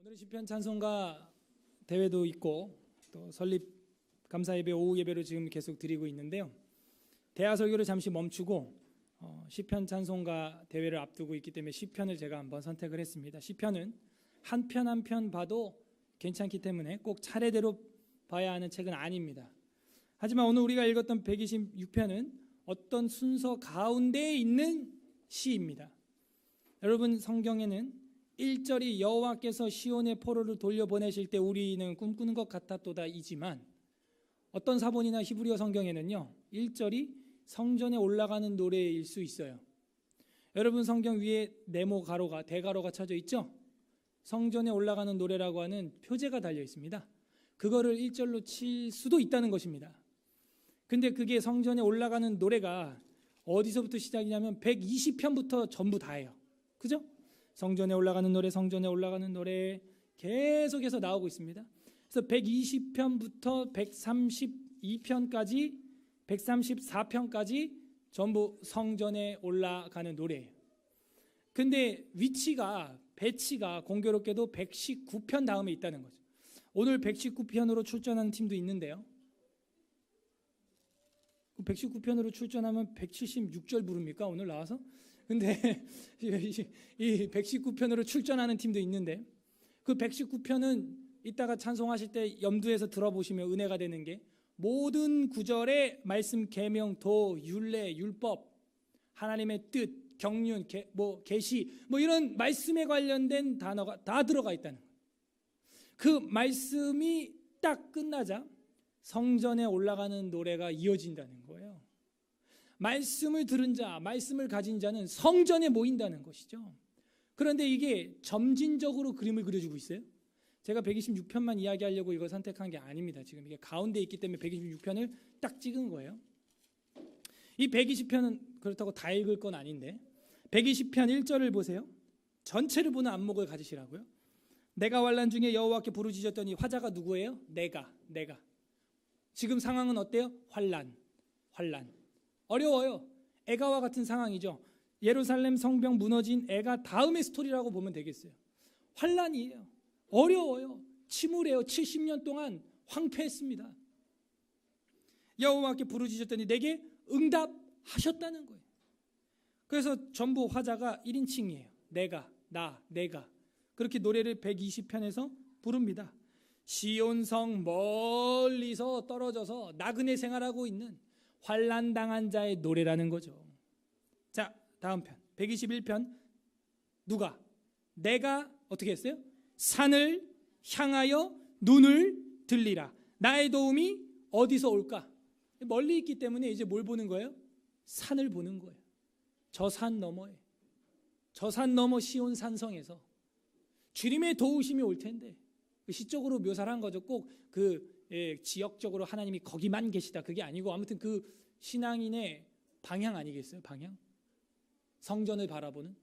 오늘은 시편 찬송가 대회도 있고 또 설립 감사 예배 오후 예배로 지금 계속 드리고 있는데요. 대화 설교를 잠시 멈추고 어, 시편 찬송가 대회를 앞두고 있기 때문에 시편을 제가 한번 선택을 했습니다. 시편은 한 편 한 편 봐도 괜찮기 때문에 꼭 차례대로 봐야 하는 책은 아닙니다. 하지만 오늘 우리가 읽었던 126편은 어떤 순서 가운데에 있는 시입니다. 여러분 성경에는 1절이 여호와께서 시온의 포로를 돌려보내실 때 우리는 꿈꾸는 것 같았도다이지만 어떤 사본이나 히브리어 성경에는요 1절이 성전에 올라가는 노래일 수 있어요. 여러분 성경 위에 네모 가로가 대가로가 쳐져 있죠? 성전에 올라가는 노래라고 하는 표제가 달려 있습니다. 그거를 1절로 칠 수도 있다는 것입니다. 근데 그게 성전에 올라가는 노래가 어디서부터 시작이냐면 120편부터 전부 다예요. 그죠? 성전에 올라가는 노래, 성전에 올라가는 노래 계속해서 나오고 있습니다. 그래서 120편부터 132편까지 134편까지 전부 성전에 올라가는 노래예요. 근데 위치가 배치가 공교롭게도 119편 다음에 있다는 거죠. 오늘 119편으로 출전하는 팀도 있는데요. 119편으로 출전하면 176절 부릅니까? 오늘 나와서? 근데 이 119편으로 출전하는 팀도 있는데 그 119편은 이따가 찬송하실 때 염두에서 들어보시면 은혜가 되는 게 모든 구절의 말씀 계명 도 율례 율법 하나님의 뜻 경륜 계, 뭐 계시 뭐 이런 말씀에 관련된 단어가 다 들어가 있다는 거예요. 그 말씀이 딱 끝나자 성전에 올라가는 노래가 이어진다는 거예요. 말씀을 들은 자, 말씀을 가진 자는 성전에 모인다는 것이죠. 그런데 이게 점진적으로 그림을 그려주고 있어요. 제가 126편만 이야기하려고 이걸 선택한 게 아닙니다. 지금 이게 가운데 있기 때문에 126편을 딱 찍은 거예요. 이 120편은 그렇다고 다 읽을 건 아닌데 120편 1절을 보세요. 전체를 보는 안목을 가지시라고요. 내가 환란 중에 여호와께 부르짖었더니 화자가 누구예요? 내가, 내가. 지금 상황은 어때요? 환란, 환란. 어려워요. 애가와 같은 상황이죠. 예루살렘 성벽 무너진 애가 다음의 스토리라고 보면 되겠어요. 환란이에요. 어려워요. 침울해요. 70년 동안 황폐했습니다. 여호와께 부르짖었더니 내게 응답하셨다는 거예요. 그래서 전부 화자가 1인칭이에요. 내가, 나, 내가. 그렇게 노래를 120편에서 부릅니다. 시온성 멀리서 떨어져서 나그네 생활하고 있는 환란 당한 자의 노래라는 거죠. 자, 다음 편. 121편 누가 내가 어떻게 했어요? 산을 향하여 눈을 들리라. 나의 도움이 어디서 올까? 멀리 있기 때문에 이제 뭘 보는 거예요? 산을 보는 거예요. 저 산 너머에. 저 산 너머 시온 산성에서 주님의 도우심이 올 텐데 그 시적으로 묘사를 한 거죠. 꼭 그 예, 지역적으로 하나님이 거기만 계시다 그게 아니고 아무튼 그 신앙인의 방향 아니겠어요? 방향? 성전을 바라보는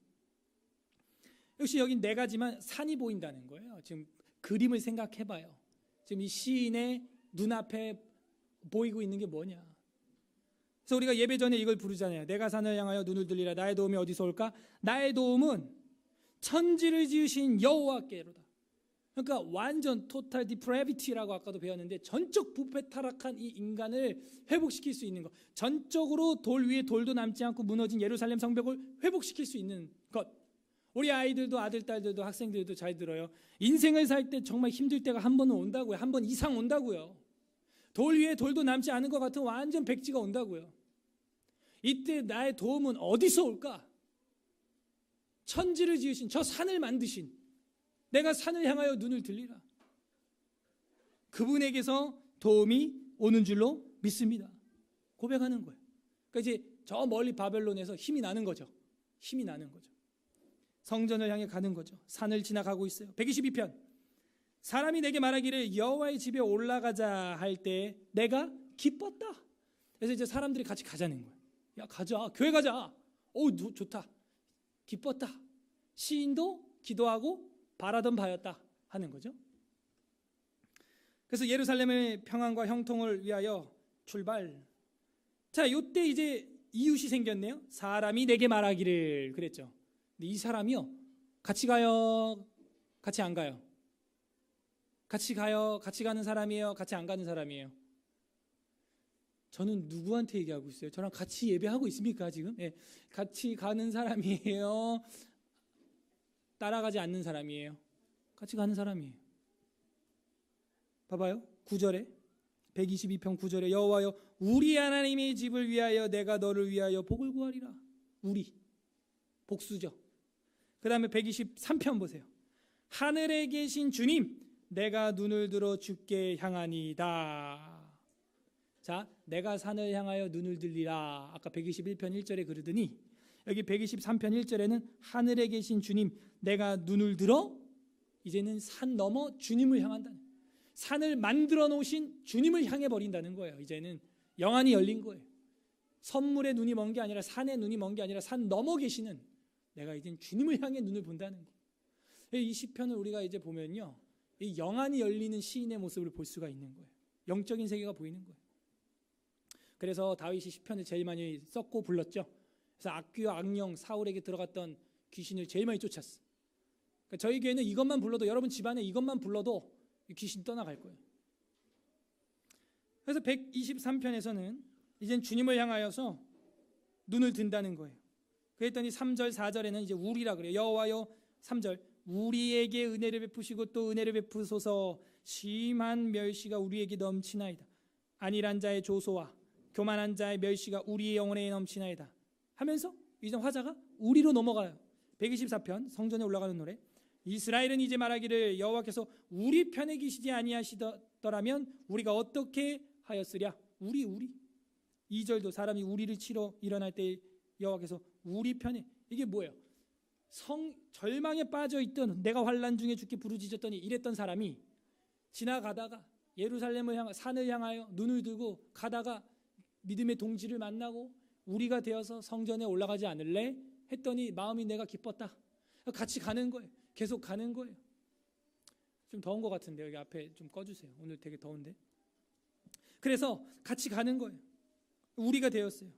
역시 여긴 네 가지만 산이 보인다는 거예요. 지금 그림을 생각해봐요. 지금 이 시인의 눈앞에 보이고 있는 게 뭐냐? 그래서 우리가 예배 전에 이걸 부르잖아요. 내가 산을 향하여 눈을 들리라. 나의 도움이 어디서 올까? 나의 도움은 천지를 지으신 여호와께로다. 그러니까 완전 토탈 디프레비티라고 아까도 배웠는데 전적 부패 타락한 이 인간을 회복시킬 수 있는 것. 전적으로 돌 위에 돌도 남지 않고 무너진 예루살렘 성벽을 회복시킬 수 있는 것. 우리 아이들도 아들 딸들도 학생들도 잘 들어요. 인생을 살 때 정말 힘들 때가 한 번은 온다고요. 한 번 이상 온다고요. 돌 위에 돌도 남지 않은 것 같은 완전 백지가 온다고요. 이때 나의 도움은 어디서 올까? 천지를 지으신 저 산을 만드신 내가 산을 향하여 눈을 들리라. 그분에게서 도움이 오는 줄로 믿습니다. 고백하는 거예요. 그러니까 이제 저 멀리 바벨론에서 힘이 나는 거죠. 힘이 나는 거죠. 성전을 향해 가는 거죠. 산을 지나가고 있어요. 122편. 사람이 내게 말하기를 여호와의 집에 올라가자 할 때 내가 기뻤다. 그래서 이제 사람들이 같이 가자는 거예요. 야 가자. 교회 가자. 오 좋다. 기뻤다. 시인도 기도하고 바라던 바였다 하는 거죠. 그래서 예루살렘의 평안과 형통을 위하여 출발. 자, 요때 이제 이웃이 생겼네요. 사람이 내게 말하기를 그랬죠. 근데 이 사람이요. 같이 가요. 같이 안 가요. 같이 가요. 같이 가는 사람이에요. 같이 안 가는 사람이에요. 저는 누구한테 얘기하고 있어요? 저랑 같이 예배하고 있습니까 지금? 예, 같이 가는 사람이에요. 따라가지 않는 사람이에요. 같이 가는 사람이에요. 봐봐요. 9절에 122편 9절에 여호와여 우리 하나님의 집을 위하여 내가 너를 위하여 복을 구하리라. 우리 복수죠. 그다음에 123편 보세요. 하늘에 계신 주님 내가 눈을 들어 주께 향하니이다. 자, 내가 산을 향하여 눈을 들리라. 아까 121편 1절에 그러더니 여기 123편 1절에는 하늘에 계신 주님 내가 눈을 들어 이제는 산 넘어 주님을 향한다는 산을 만들어 놓으신 주님을 향해 버린다는 거예요. 이제는 영안이 열린 거예요. 선물의 눈이 먼 게 아니라 산의 눈이 먼 게 아니라 산 넘어 계시는 내가 이제 주님을 향해 눈을 본다는 거예요. 이 시편을 우리가 이제 보면요. 이 영안이 열리는 시인의 모습을 볼 수가 있는 거예요. 영적인 세계가 보이는 거예요. 그래서 다윗이 시편을 제일 많이 썼고 불렀죠. 그래서 악귀와 악령 사울에게 들어갔던 귀신을 제일 많이 쫓았어. 그러니까 저희 교회는 이것만 불러도 여러분 집안에 이것만 불러도 귀신 떠나갈 거예요. 그래서 123편에서는 이젠 주님을 향하여서 눈을 든다는 거예요. 그랬더니 3절 4절에는 이제 우리라 그래요. 여호와여 3절 우리에게 은혜를 베푸시고 또 은혜를 베푸소서 심한 멸시가 우리에게 넘치나이다. 안일한 자의 조소와 교만한 자의 멸시가 우리의 영혼에 넘치나이다. 하면서 이제 화자가 우리로 넘어가요. 124편 성전에 올라가는 노래. 이스라엘은 이제 말하기를 여호와께서 우리 편에 계시지 아니하시더라면 우리가 어떻게 하였으랴? 우리 우리. 2절도 사람이 우리를 치러 일어날 때 여호와께서 우리 편에 이게 뭐예요? 성 절망에 빠져 있던 내가 환란 중에 죽게 부르짖었더니 이랬던 사람이 지나가다가 예루살렘을 향 산을 향하여 눈을 들고 가다가 믿음의 동지를 만나고 우리가 되어서 성전에 올라가지 않을래? 했더니 마음이 내가 기뻤다. 같이 가는 거예요. 계속 가는 거예요. 좀 더운 것 같은데 여기 앞에 좀 꺼주세요. 오늘 되게 더운데. 그래서 같이 가는 거예요. 우리가 되었어요.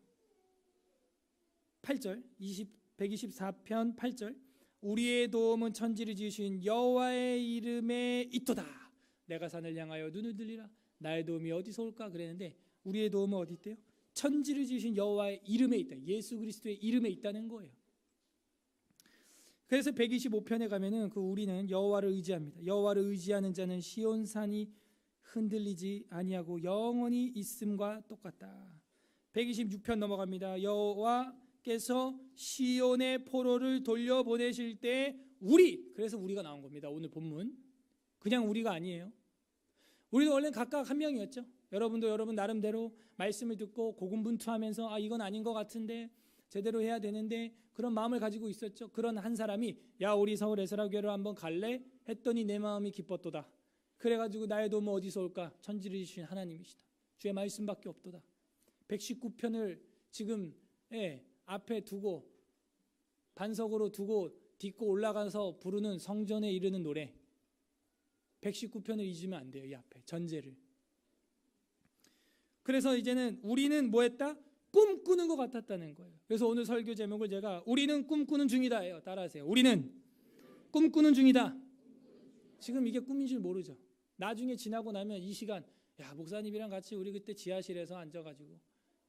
8절 20 124편 8절 우리의 도움은 천지를 지으신 여호와의 이름에 있도다. 내가 산을 향하여 눈을 들리라. 나의 도움이 어디서 올까 그랬는데 우리의 도움은 어디 있대요? 천지를 지으신 여호와의 이름에 있다. 예수 그리스도의 이름에 있다는 거예요. 그래서 125편에 가면은 그 우리는 여호와를 의지합니다. 여호와를 의지하는 자는 시온 산이 흔들리지 아니하고 영원히 있음과 똑같다. 126편 넘어갑니다. 여호와께서 시온의 포로를 돌려 보내실 때 우리 그래서 우리가 나온 겁니다. 오늘 본문 그냥 우리가 아니에요. 우리도 원래 각각 한 명이었죠. 여러분도 여러분 나름대로 말씀을 듣고 고군분투하면서 아 이건 아닌 것 같은데 제대로 해야 되는데 그런 마음을 가지고 있었죠. 그런 한 사람이 야 우리 서울 에스라 교회로 한번 갈래? 했더니 내 마음이 기뻤도다. 그래가지고 나의 도움 어디서 올까? 천지를 주신 하나님이시다. 주의 말씀밖에 없도다. 119편을 지금 예, 앞에 두고 반석으로 두고 딛고 올라가서 부르는 성전에 이르는 노래 119편을 잊으면 안 돼요. 이 앞에 전제를. 그래서 이제는 우리는 뭐 했다? 꿈꾸는 것 같았다는 거예요. 그래서 오늘 설교 제목을 제가 우리는 꿈꾸는 중이다예요. 따라하세요. 우리는 꿈꾸는 중이다. 지금 이게 꿈인 줄 모르죠. 나중에 지나고 나면 이 시간 야 목사님이랑 같이 우리 그때 지하실에서 앉아가지고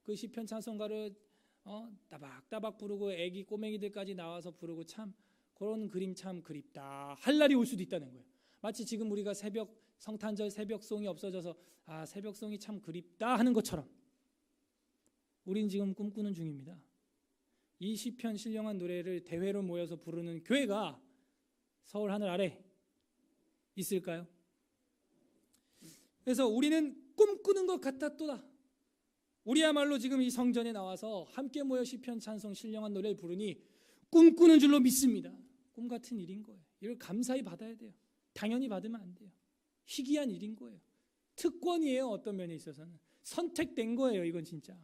그 시편 찬송가를 어, 따박따박 부르고 애기 꼬맹이들까지 나와서 부르고 참 그런 그림 참 그립다 할 날이 올 수도 있다는 거예요. 마치 지금 우리가 새벽 성탄절 새벽송이 없어져서 아 새벽송이 참 그립다 하는 것처럼 우린 지금 꿈꾸는 중입니다. 이 시편 신령한 노래를 대회로 모여서 부르는 교회가 서울 하늘 아래 있을까요? 그래서 우리는 꿈꾸는 것 같았도다. 우리야말로 지금 이 성전에 나와서 함께 모여 시편 찬송 신령한 노래를 부르니 꿈꾸는 줄로 믿습니다. 꿈 같은 일인 거예요. 이걸 감사히 받아야 돼요. 당연히 받으면 안 돼요. 희귀한 일인 거예요. 특권이에요. 어떤 면에 있어서는 선택된 거예요. 이건 진짜.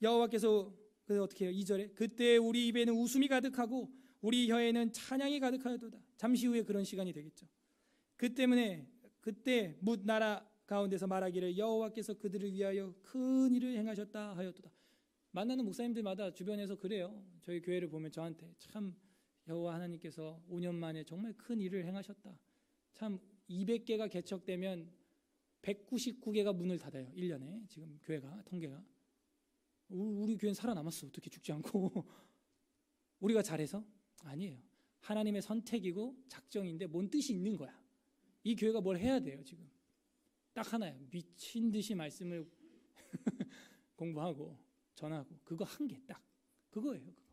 여호와께서 그 어떻게 해요? 2절에 그때 우리 입에는 웃음이 가득하고 우리 혀에는 찬양이 가득하여도다. 잠시 후에 그런 시간이 되겠죠. 그 때문에 그때 묻 나라 가운데서 말하기를 여호와께서 그들을 위하여 큰 일을 행하셨다 하였도다. 만나는 목사님들마다 주변에서 그래요. 저희 교회를 보면 저한테 참 여호와 하나님께서 5년 만에 정말 큰 일을 행하셨다. 참 200개가 개척되면 199개가 문을 닫아요. 1년에 지금 교회가 통계가 우리, 교회는 살아남았어. 어떻게 죽지 않고 우리가 잘해서 아니에요. 하나님의 선택이고 작정인데 뭔 뜻이 있는 거야. 이 교회가 뭘 해야 돼요, 지금. 딱 하나야. 미친 듯이 말씀을 공부하고 전하고 그거 한 개 딱. 그거예요, 그거.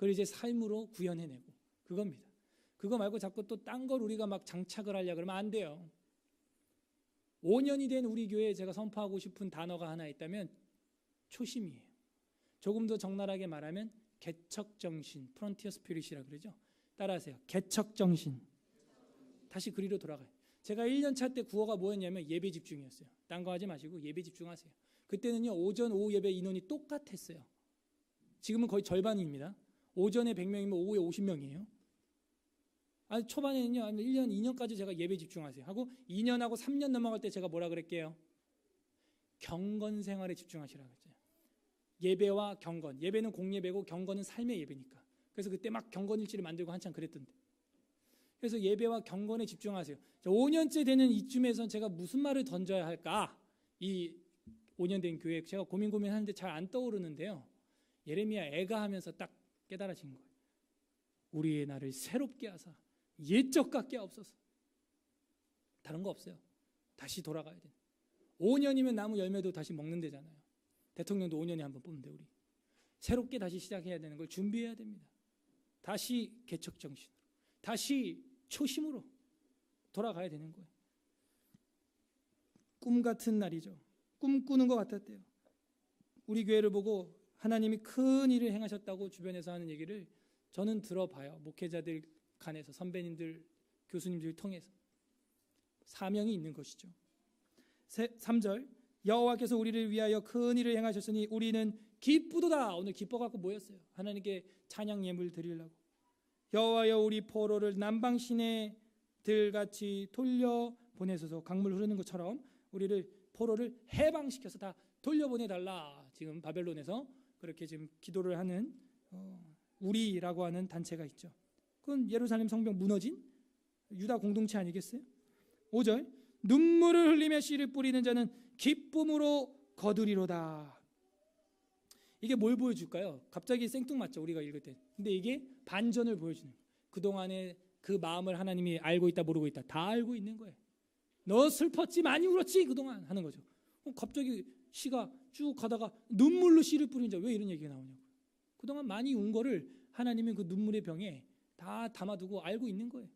그걸 이제 삶으로 구현해내고 그겁니다. 그거 말고 자꾸 또 딴 걸 우리가 막 장착을 하려 그러면 안 돼요. 5년이 된 우리 교회에 제가 선포하고 싶은 단어가 하나 있다면 초심이에요. 조금 더 적나라하게 말하면 개척 정신, 프론티어 스피릿이라 그러죠. 따라하세요. 개척 정신. 다시 그리로 돌아가요. 제가 1년 차 때 구호가 뭐였냐면 예배 집중이었어요. 딴 거 하지 마시고 예배 집중하세요. 그때는요. 오전 오후 예배 인원이 똑같았어요. 지금은 거의 절반입니다. 오전에 100명이면 오후에 50명이에요. 아니 초반에는요. 1년 2년까지 제가 예배 집중하세요. 하고 2년하고 3년 넘어갈 때 제가 뭐라 그랬게요? 경건 생활에 집중하시라 그랬죠. 예배와 경건. 예배는 공예배고 경건은 삶의 예배니까. 그래서 그때 막 경건 일지를 만들고 한참 그랬던데. 그래서 예배와 경건에 집중하세요. 5년째 되는 이쯤에선 제가 무슨 말을 던져야 할까? 이 5년 된 교회 제가 고민 고민하는데 잘 안 떠오르는데요. 예레미야 애가 하면서 딱 깨달아진 거예요. 우리의 나를 새롭게 하사 옛적 같게 하옵소서. 다른 거 없어요. 다시 돌아가야 돼. 5년이면 나무 열매도 다시 먹는 데잖아요. 대통령도 5년에 한 번 뽑는데 우리 새롭게 다시 시작해야 되는 걸 준비해야 됩니다. 다시 개척 정신, 다시 초심으로 돌아가야 되는 거예요. 꿈 같은 날이죠. 꿈꾸는 것 같았대요. 우리 교회를 보고 하나님이 큰 일을 행하셨다고 주변에서 하는 얘기를 저는 들어봐요. 목회자들 간에서 선배님들, 교수님들 통해서 사명이 있는 것이죠. 3절 여호와께서 우리를 위하여 큰 일을 행하셨으니 우리는 기쁘도다. 오늘 기뻐 갖고 모였어요. 하나님께 찬양 예물 드리려고. 여호와여 우리 포로를 남방 시내들 같이 돌려 보내소서. 강물 흐르는 것처럼 우리를 포로를 해방시켜서 다 돌려보내 달라. 지금 바벨론에서 그렇게 지금 기도를 하는 어, 우리라고 하는 단체가 있죠. 그건 예루살렘 성벽 무너진 유다 공동체 아니겠어요? 5절 눈물을 흘리며 씨를 뿌리는 자는 기쁨으로 거두리로다. 이게 뭘 보여줄까요? 갑자기 생뚱맞죠 우리가 읽을 때. 근데 이게 반전을 보여주는. 그 동안에 그 마음을 하나님이 알고 있다 모르고 있다 다 알고 있는 거예요. 너 슬펐지 많이 울었지 그 동안 하는 거죠. 갑자기 시가 쭉 가다가 눈물로 씨를 뿌린 자왜 이런 얘기가 나오냐고. 그 동안 많이 운 거를 하나님이 그 눈물의 병에 다 담아두고 알고 있는 거예요.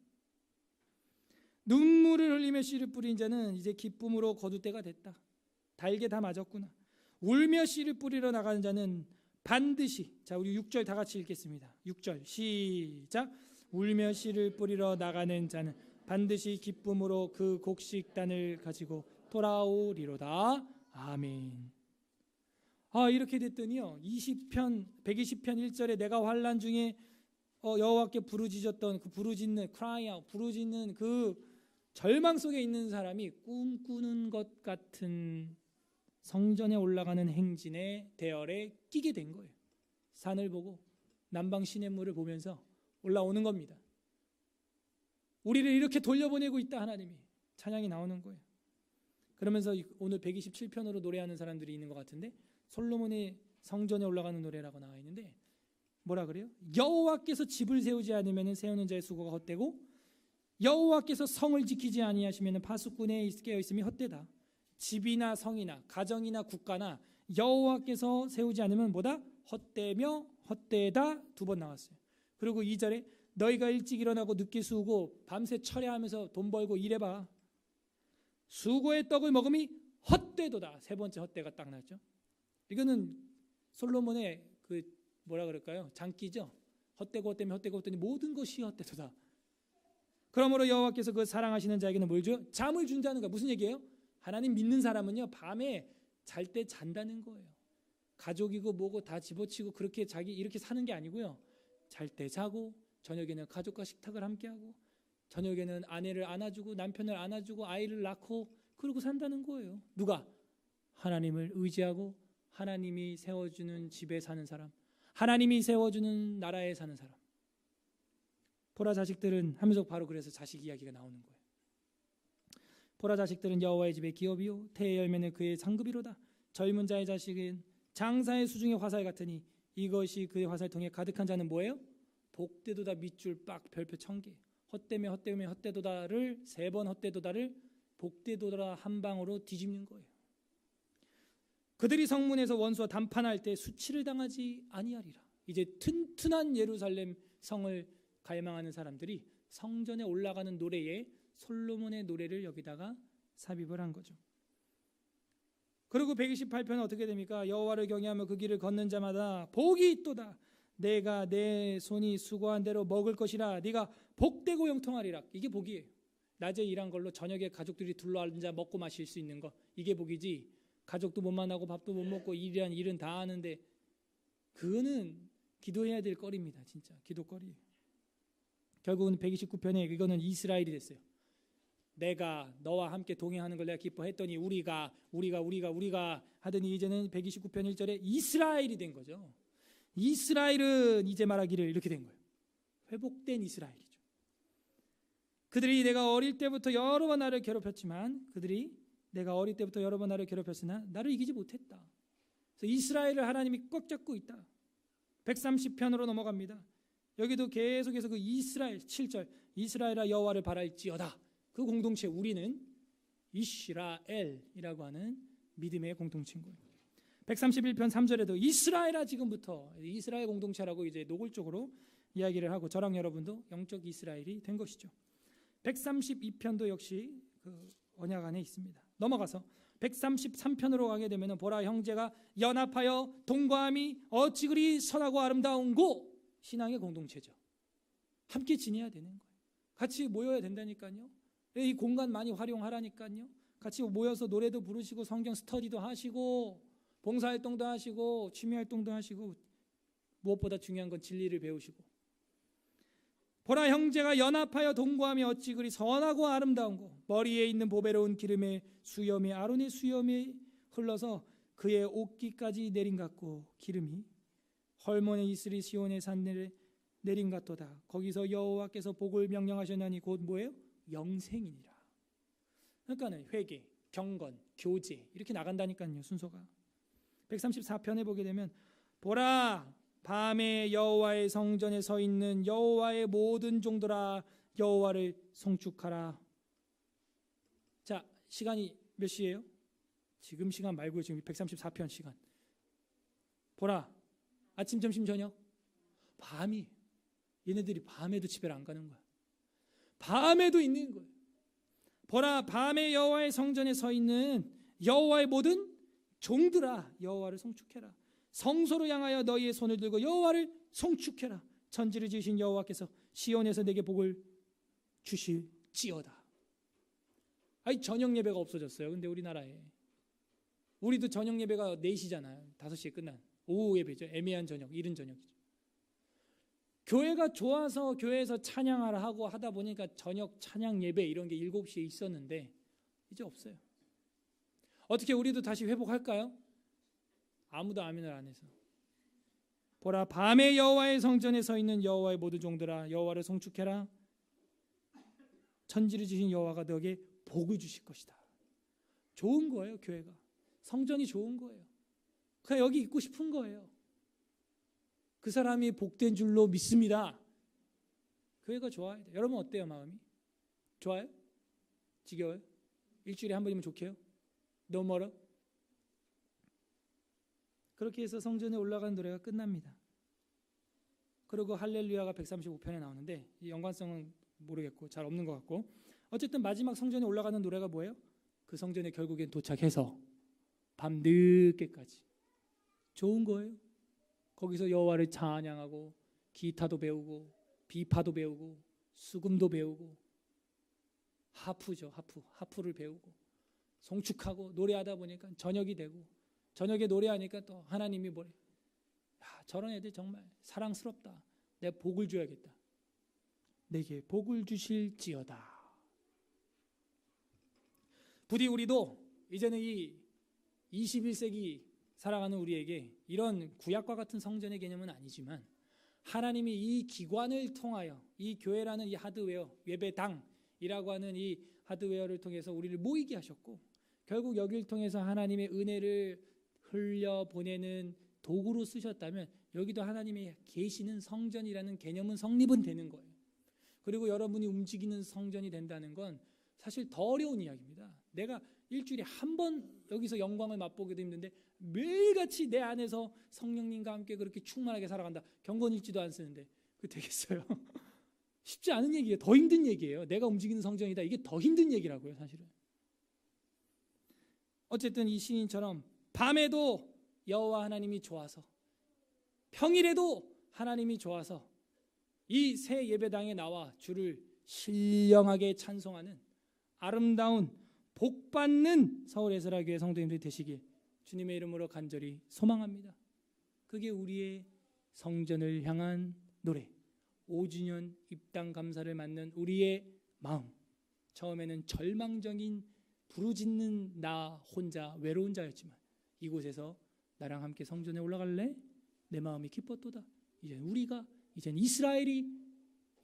눈물을 흘리며 씨를 뿌린 자는 이제 기쁨으로 거둘 때가 됐다. 달게 다 맞았구나. 울며 씨를 뿌리러 나가는 자는 반드시 자 우리 6절 다 같이 읽겠습니다. 6절 시작 울며 씨를 뿌리러 나가는 자는 반드시 기쁨으로 그 곡식단을 가지고 돌아오리로다. 아멘. 아 이렇게 됐더니요. 20편 120편 1절에 내가 환란 중에 어, 여호와께 부르짖었던 그 부르짖는 cry out 부르짖는 그 절망 속에 있는 사람이 꿈꾸는 것 같은 성전에 올라가는 행진의 대열에 끼게 된 거예요. 산을 보고 남방 시냇물을 보면서 올라오는 겁니다. 우리를 이렇게 돌려보내고 있다 하나님이 찬양이 나오는 거예요. 그러면서 오늘 127편으로 노래하는 사람들이 있는 것 같은데 솔로몬의 성전에 올라가는 노래라고 나와 있는데 뭐라 그래요? 여호와께서 집을 세우지 않으면 세우는 자의 수고가 헛되고 여호와께서 성을 지키지 아니하시면 파수꾼에 깨어 있음이 헛되다. 집이나 성이나 가정이나 국가나 여호와께서 세우지 않으면 뭐다? 헛되며 헛되다 두 번 나왔어요. 그리고 2절에 너희가 일찍 일어나고 늦게 수고 밤새 철야하면서 돈 벌고 일해봐. 수고의 떡을 먹음이 헛되도다. 세 번째 헛되가 딱 나왔죠. 이거는 솔로몬의 그 뭐라 그럴까요? 장기죠. 헛되고 헛되면 헛되고 헛되니 모든 것이 헛되도다. 그러므로 여호와께서 그 사랑하시는 자에게는 뭘 줘? 잠을 준다는 거 무슨 얘기예요? 하나님 믿는 사람은요 밤에 잘 때 잔다는 거예요. 가족이고 뭐고 다 집어치고 그렇게 자기 이렇게 사는 게 아니고요. 잘 때 자고 저녁에는 가족과 식탁을 함께 하고 저녁에는 아내를 안아주고 남편을 안아주고 아이를 낳고 그러고 산다는 거예요. 누가 하나님을 의지하고 하나님이 세워주는 집에 사는 사람, 하나님이 세워주는 나라에 사는 사람. 보라 자식들은 하면서 바로 그래서 자식 이야기가 나오는 거예요. 보라 자식들은 여호와의 집의 기업이요 태의 열매는 그의 상급이로다 젊은 자의 자식은 장사의 수중의 화살 같으니 이것이 그의 화살 통에 가득한 자는 뭐예요? 복되도다 밑줄 빡 별표 천 개 헛되며 헛되며 헛되도다를 세 번 헛되도다를 복되도다 한 방으로 뒤집는 거예요. 그들이 성문에서 원수와 담판할 때 수치를 당하지 아니하리라. 이제 튼튼한 예루살렘 성을 갈망하는 사람들이 성전에 올라가는 노래에 솔로몬의 노래를 여기다가 삽입을 한 거죠. 그리고 128편은 어떻게 됩니까? 여호와를 경외하며 그 길을 걷는 자마다 복이 있도다. 내가 내 손이 수고한 대로 먹을 것이라 네가 복되고 영통하리라. 이게 복이에요. 낮에 일한 걸로 저녁에 가족들이 둘러앉아 먹고 마실 수 있는 거 이게 복이지. 가족도 못 만나고 밥도 못 먹고 일이란 일은 다 하는데 그거는 기도해야 될 거리입니다. 진짜 기도거리. 결국은 129편에 이거는 이스라엘이 됐어요. 내가 너와 함께 동행하는 걸 내가 기뻐했더니 우리가 우리가 우리가 우리가 하더니 이제는 129편 1절에 이스라엘이 된 거죠. 이스라엘은 이제 말하기를 이렇게 된 거예요. 회복된 이스라엘이죠. 그들이 내가 어릴 때부터 여러 번 나를 괴롭혔지만 그들이 내가 어릴 때부터 여러 번 나를 괴롭혔으나 나를 이기지 못했다. 그래서 이스라엘을 하나님이 꽉 잡고 있다. 130편으로 넘어갑니다. 여기도 계속해서 그 이스라엘 7절 이스라엘아 여호와를 바랄지어다. 그 공동체 우리는 이스라엘이라고 하는 믿음의 공동체인 거예요. 131편 3절에도 이스라엘아 지금부터 이스라엘 공동체라고 이제 노골적으로 이야기를 하고 저랑 여러분도 영적 이스라엘이 된 것이죠. 132편도 역시 그 언약 안에 있습니다. 넘어가서 133편으로 가게 되면 보라 형제가 연합하여 동거함이 어찌 그리 선하고 아름다운고 신앙의 공동체죠. 함께 지내야 되는 거예요. 같이 모여야 된다니까요. 이 공간 많이 활용하라니까요. 같이 모여서 노래도 부르시고 성경 스터디도 하시고 봉사활동도 하시고 취미활동도 하시고 무엇보다 중요한 건 진리를 배우시고. 보라 형제가 연합하여 동거함이 어찌 그리 선하고 아름다운고 머리에 있는 보배로운 기름의 수염이 아론의 수염이 흘러서 그의 옷깃까지 내린 같고 기름이 헐몬의 이슬이 시온의 산내를 내린 같도다. 거기서 여호와께서 복을 명령하셨나니 곧 뭐예요? 영생이니라. 그러니까는 회개, 경건, 교제 이렇게 나간다니까요 순서가 134편에 보게 되면 보라 밤에 여호와의 성전에 서 있는 여호와의 모든 종들아 여호와를 송축하라. 자, 시간이 몇 시예요? 지금 시간 말고 지금 134편 시간. 보라. 아침, 점심, 저녁. 밤이 얘네들이 밤에도 집에를 안 가는 거야. 밤에도 있는 거예요. 보라 밤에 여호와의 성전에 서 있는 여호와의 모든 종들아 여호와를 송축해라. 성소로 향하여 너희의 손을 들고 여호와를 송축해라. 천지를 지으신 여호와께서 시온에서 내게 복을 주실지어다. 아니 저녁 예배가 없어졌어요. 근데 우리나라에 우리도 저녁 예배가 4시잖아요. 5시에 끝난 오후 예배죠. 애매한 저녁, 이른 저녁이죠. 교회가 좋아서 교회에서 찬양을 하고 하다 보니까 저녁 찬양 예배 이런 게 7시에 있었는데 이제 없어요. 어떻게 우리도 다시 회복할까요? 아무도 아멘을 안 해서. 보라 밤에 여호와의 성전에 서 있는 여호와의 모든 종들아 여호와를 송축해라. 천지를 지신 여호와가 너에게 복을 주실 것이다. 좋은 거예요, 교회가. 성전이 좋은 거예요. 그냥 여기 있고 싶은 거예요. 그 사람이 복된 줄로 믿습니다. 교회가 좋아야 돼. 여러분 어때요, 마음이? 좋아요? 지겨워요? 일주일에 한 번이면 좋게요? 너무 멀어? 그렇게 해서 성전에 올라가는 노래가 끝납니다. 그리고 할렐루야가 135편에 나오는데 이 연관성은 모르겠고 잘 없는 것 같고 어쨌든 마지막 성전에 올라가는 노래가 뭐예요? 그 성전에 결국엔 도착해서 밤 늦게까지 좋은 거예요. 거기서 여호와를 찬양하고 기타도 배우고 비파도 배우고 수금도 배우고 하프죠 하프 하프를 배우고 송축하고 노래하다 보니까 저녁이 되고 저녁에 노래하니까 또 하나님이 뭐래? 야, 저런 애들 정말 사랑스럽다. 내 복을 줘야겠다. 내게 복을 주실지어다. 부디 우리도 이제는 이 21세기 살아가는 우리에게 이런 구약과 같은 성전의 개념은 아니지만 하나님이 이 기관을 통하여 이 교회라는 이 하드웨어 예배당이라고 하는 이 하드웨어를 통해서 우리를 모이게 하셨고 결국 여기를 통해서 하나님의 은혜를 흘려 보내는 도구로 쓰셨다면 여기도 하나님의 계시는 성전이라는 개념은 성립은 되는 거예요. 그리고 여러분이 움직이는 성전이 된다는 건 사실 더 어려운 이야기입니다. 내가 일주일에 한 번 여기서 영광을 맛보기도 힘든데 매일같이 내 안에서 성령님과 함께 그렇게 충만하게 살아간다. 경건일지도 안 쓰는데 그 되겠어요? 쉽지 않은 얘기예요. 더 힘든 얘기예요. 내가 움직이는 성전이다. 이게 더 힘든 얘기라고요, 사실은. 어쨌든 이 시인처럼 밤에도 여호와 하나님이 좋아서 평일에도 하나님이 좋아서 이 새 예배당에 나와 주를 신령하게 찬송하는 아름다운 복 받는 서울 에스라 교회 성도님들이 되시길 주님의 이름으로 간절히 소망합니다. 그게 우리의 성전을 향한 노래. 5주년 입당 감사를 맞는 우리의 마음. 처음에는 절망적인 부르짖는 나 혼자 외로운 자였지만 이곳에서 나랑 함께 성전에 올라갈래? 내 마음이 기뻤도다. 이제 우리가 이제는 이스라엘이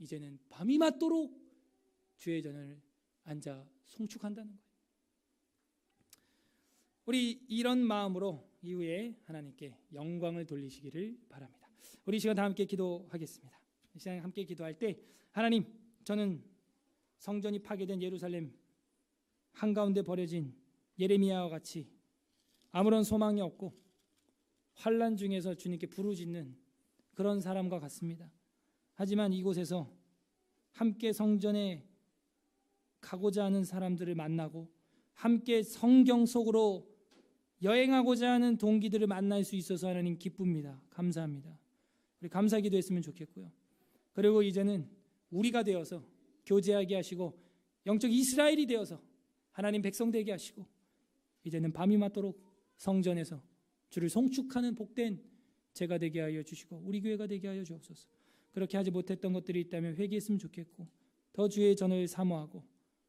이제는 밤이 맞도록 주의 전을 앉아 송축한다는 거예요. 우리 이런 마음으로 이후에 하나님께 영광을 돌리시기를 바랍니다. 우리 이 시간 다 함께 기도하겠습니다. 이 시간 함께 기도할 때 하나님 저는 성전이 파괴된 예루살렘 한가운데 버려진 예레미야와 같이 아무런 소망이 없고 환란 중에서 주님께 부르짖는 그런 사람과 같습니다. 하지만 이곳에서 함께 성전에 가고자 하는 사람들을 만나고 함께 성경 속으로 여행하고자 하는 동기들을 만날 수 있어서 하나님 기쁩니다. 감사합니다. 우리 감사 기도 했으면 좋겠고요. 그리고 이제는 우리가 되어서 교제하게 하시고 영적 이스라엘이 되어서 하나님 백성 되게 하시고 이제는 밤이 맞도록 성전에서 주를 송축하는 복된 제가 되게 하여 주시고 우리 교회가 되게 하여 주옵소서. 그렇게 하지 못했던 것들이 있다면 회개했으면 좋겠고 더 주의 전을 사모하고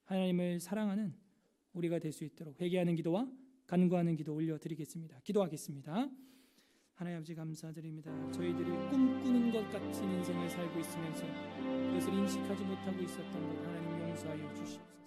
하나님을 사랑하는 우리가 될 수 있도록 회개하는 기도와 간구하는 기도 올려드리겠습니다. 기도하겠습니다. 하나님 아버지 감사드립니다. 저희들이 꿈꾸는 것 같은 인생을 살고 있으면서 그것을 인식하지 못하고 있었던 것 하나님 용서하여 주시옵소서.